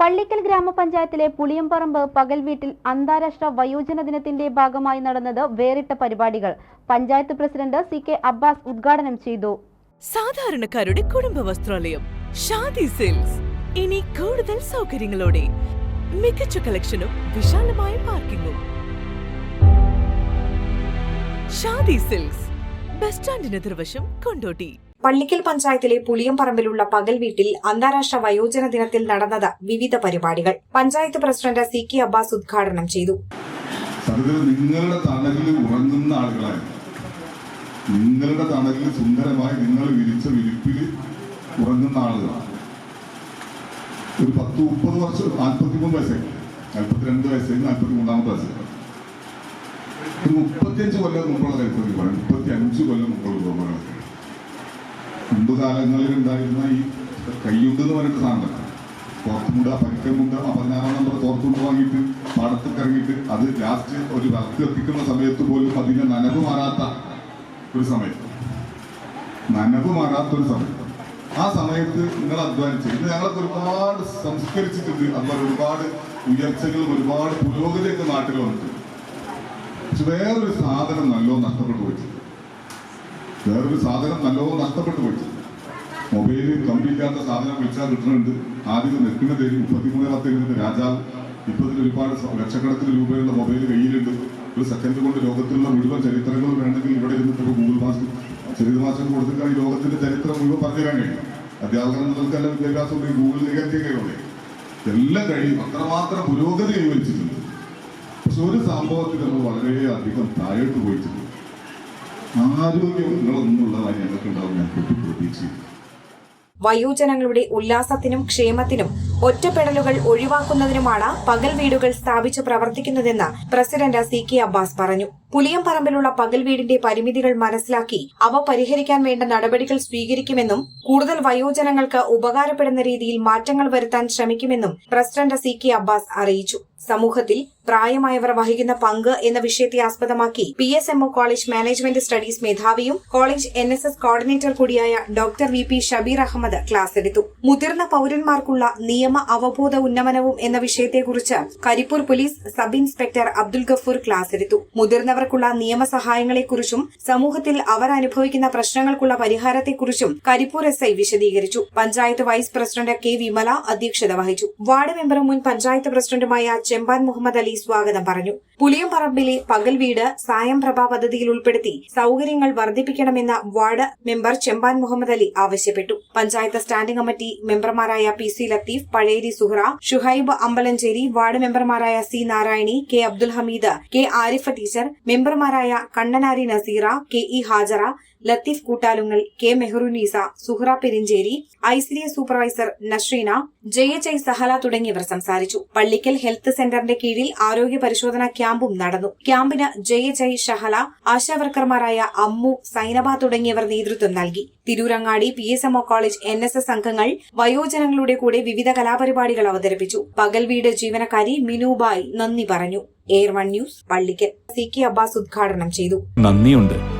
പള്ളിക്കൽ ഗ്രാമപഞ്ചായത്തിലെ പുളിയമ്പറമ്പ് പകൽ വീട്ടിൽ അന്താരാഷ്ട്ര വയോജന ദിനത്തിന്റെ ഭാഗമായി നടന്നത് വേറിട്ട പരിപാടികൾ. Panchayat president C K Abbas ഉദ്ഘാടനം ചെയ്തു. സാധാരണക്കാരുടെ കുടുംബ വസ്ത്രാലയം ഷാദി സിൽസ് ഇനി കൂടുതൽ സൗകര്യങ്ങളോടെ മികച്ച കളക്ഷനും വിശാലമായ പാർക്കിങ്ങും. ഷാദി സിൽക്സ് ബസ് സ്റ്റാൻഡിന് എതിർവശം കൊണ്ടോട്ടി. പള്ളിക്കൽ പഞ്ചായത്തിലെ പുളിയംപറമ്പിലുള്ള പകൽ വീട്ടിൽ അന്താരാഷ്ട്ര വയോജന ദിനത്തിൽ നടന്നത് വിവിധ പരിപാടികൾ. Panchayat president C K Abbas ഉദ്ഘാടനം ചെയ്തു. നിങ്ങളുടെ തണലിൽ സുന്ദരമായി നിങ്ങൾ വിരിച്ച വിരിപ്പിൽ ഉറങ്ങുന്ന ആളുകളാണ്. ഒരു പത്ത് മുപ്പത് വർഷം നാൽപ്പത്തിമൂന്ന് വയസ്സായി. നാൽപ്പത്തിരണ്ട് വയസ്സായി നാൽപ്പത്തി മൂന്നാമത്തെ മുപ്പത്തിയഞ്ച് കൊല്ലം മുമ്പുള്ള കരുത്തിൽ പറയാം മുപ്പത്തി അഞ്ച് കൊല്ലം മുമ്പുള്ള ഓർമ്മകളൊക്കെ കാലങ്ങളിൽ ഉണ്ടായിരുന്ന ഈ കയ്യുണ്ട് എന്ന് പറയുന്ന സാധനം തോർത്തുമുണ്ട പരിക്കമുണ്ട പതിനാറാം നമ്പർ തോർത്തുമുണ്ട വാങ്ങിയിട്ട് പാടത്തൊക്കെ ഇറങ്ങിയിട്ട് അത് ലാസ്റ്റ് ഒരു വിളക്ക് എത്തിക്കുന്ന സമയത്ത് പോലും അതിന്റെ നനവ് മാറാത്ത ഒരു സമയത്ത് നനവ് മാറാത്ത ഒരു സമയത്ത് ആ സമയത്ത് നിങ്ങൾ അധ്വാനിച്ചു ഇന്ന് ഞങ്ങളൊക്കെ ഒരുപാട് സംസ്കരിച്ചിട്ടുണ്ട് അതുപോലെ ഒരുപാട് ഉയർച്ചകളും ഒരുപാട് പുരോഗതിയൊക്കെ നാട്ടിൽ വന്നിട്ടുണ്ട്. പക്ഷെ വേറൊരു സാധനം നല്ലോ നഷ്ടപ്പെട്ടു പോയിട്ടുണ്ട്. വേറൊരു സാധനം നല്ലോ നഷ്ടപ്പെട്ടു പോയിട്ടുണ്ട്. മൊബൈലിൽ കമ്പില്ലാത്ത സാധനം വിളിച്ചാൽ കിട്ടുന്നുണ്ട്. ആദ്യം നെക്കിന് തേരി മുപ്പത്തിമൂന്ന് പത്തിരുന്ന് രാജാവ് ഇപ്പൊ ഇതിന് ഒരുപാട് ലക്ഷക്കണക്കിന് രൂപയുള്ള മൊബൈൽ കയ്യിലുണ്ട്. ഒരു സെക്കൻഡ് കൊണ്ട് ലോകത്തിലുള്ള മുഴുവൻ ചരിത്രങ്ങളും വേണമെങ്കിൽ ഇവിടെ ഇരുന്നിട്ട് ഗൂഗിൾ മാസം ചരിതമാസം കൊടുത്തിട്ട് ഈ ലോകത്തിന്റെ ചരിത്രം മുഴുവൻ പറഞ്ഞു തരാൻ കഴിയും മുതൽക്കല്ല വിദ്യാഭ്യാസം ഗൂഗിൾ നികത്തിയൊക്കെയുണ്ട് എല്ലാം കഴിയും അത്രമാത്രം പുരോഗതി കൈവരിച്ചിട്ടുണ്ട് പക്ഷെ ഒരു സംഭവത്തിൽ നമ്മൾ വളരെയധികം താഴോട്ട് പോയിട്ടുണ്ട്. ആരോഗ്യം നിങ്ങളൊന്നുള്ളതായി ഞങ്ങൾക്ക് ഉണ്ടാവും ഞാൻ പ്രതീക്ഷിക്കുന്നു വയോജനങ്ങളുടെ ഉല്ലാസത്തിനും ക്ഷേമത്തിനും ഒറ്റപ്പെടലുകൾ ഒഴിവാക്കുന്നതിനുമാണ് പകൽ വീടുകൾ സ്ഥാപിച്ചു പ്രവർത്തിക്കുന്നതെന്ന് പ്രസിഡന്റ് സി കെ അബ്ബാസ് പറഞ്ഞു. പുളിയംപറമ്പിലുള്ള പകൽ വീടിന്റെ പരിമിതികൾ മനസ്സിലാക്കി അവ പരിഹരിക്കാൻ വേണ്ട നടപടികൾ സ്വീകരിക്കുമെന്നും കൂടുതൽ വയോജനങ്ങൾക്ക് ഉപകാരപ്പെടുന്ന രീതിയിൽ മാറ്റങ്ങൾ വരുത്താൻ ശ്രമിക്കുമെന്നും പ്രസിഡന്റ് സി കെ അബ്ബാസ് അറിയിച്ചു. സമൂഹത്തിൽ പ്രായമായവർ വഹിക്കുന്ന പങ്ക് എന്ന വിഷയത്തെ ആസ്പദമാക്കി P S MO college management studies മേധാവിയും college N S S coordinator കൂടിയായ doctor V P Shabeer Ahmed class എടുത്തു. മുതിർന്ന പൌരന്മാർക്കുള്ള നിയമ അവബോധ ഉന്നമനവും എന്ന വിഷയത്തെക്കുറിച്ച് Karipur police sub inspector Abdul Gafoor class എടുത്തു. മുതിർന്നവർക്കുള്ള നിയമസഹായങ്ങളെക്കുറിച്ചും സമൂഹത്തിൽ അവർ അനുഭവിക്കുന്ന പ്രശ്നങ്ങൾക്കുള്ള പരിഹാരത്തെക്കുറിച്ചും കരിപ്പൂർ എസ് ഐ വിശദീകരിച്ചു. Panchayat vice president K Vimala അധ്യക്ഷത വഹിച്ചു. വാർഡ് മെമ്പറും മുൻ പഞ്ചായത്ത് പ്രസിഡന്റുമായ ചെമ്പാൻ മുഹമ്മദ് അലി സ്വാഗതം പറഞ്ഞു. പുളിയംപറമ്പിലെ പകൽ വീട് സായം പ്രഭ പദ്ധതിയിൽ ഉൾപ്പെടുത്തി സൌകര്യങ്ങൾ വർദ്ധിപ്പിക്കണമെന്ന വാർഡ് മെമ്പർ ചെമ്പാൻ മുഹമ്മദ് അലി ആവശ്യപ്പെട്ടു. പഞ്ചായത്ത് സ്റ്റാൻഡിംഗ് കമ്മിറ്റി മെമ്പർമാരായ P C Latheef Pazheri Suhra Shuhaib Ambalancheri ward മെമ്പർമാരായ C Narayani K Abdul Hameed K Arif teacher മെമ്പർമാരായ Kannanari Nazeera K E Hajara Latheef Koottalungal K Meharunnisa Suhra Perincheri ICDS supervisor Nashreena J H I Sahala തുടങ്ങിയവർ സംസാരിച്ചു. Pallikkal health സെന്ററിന്റെ കീഴിൽ ആരോഗ്യ പരിശോധനാ ക്യാമ്പും നടന്നു. ക്യാമ്പിന് ജെ എച്ച് ഐ ഷഹല ആശാവർക്കർമാരായ അമ്മു സൈനബ തുടങ്ങിയവർ നേതൃത്വം നൽകി. Tirurangadi P S MO college N S S അംഗങ്ങൾ വയോജനങ്ങളുടെ കൂടെ വിവിധ കലാപരിപാടികൾ അവതരിപ്പിച്ചു. പകൽ വീട് ജീവനക്കാരി മിനുബായ് നന്ദി പറഞ്ഞു. Air one news Pallikkal. C K Abbas ഉദ്ഘാടനം ചെയ്തു. നന്ദിയുണ്ട്.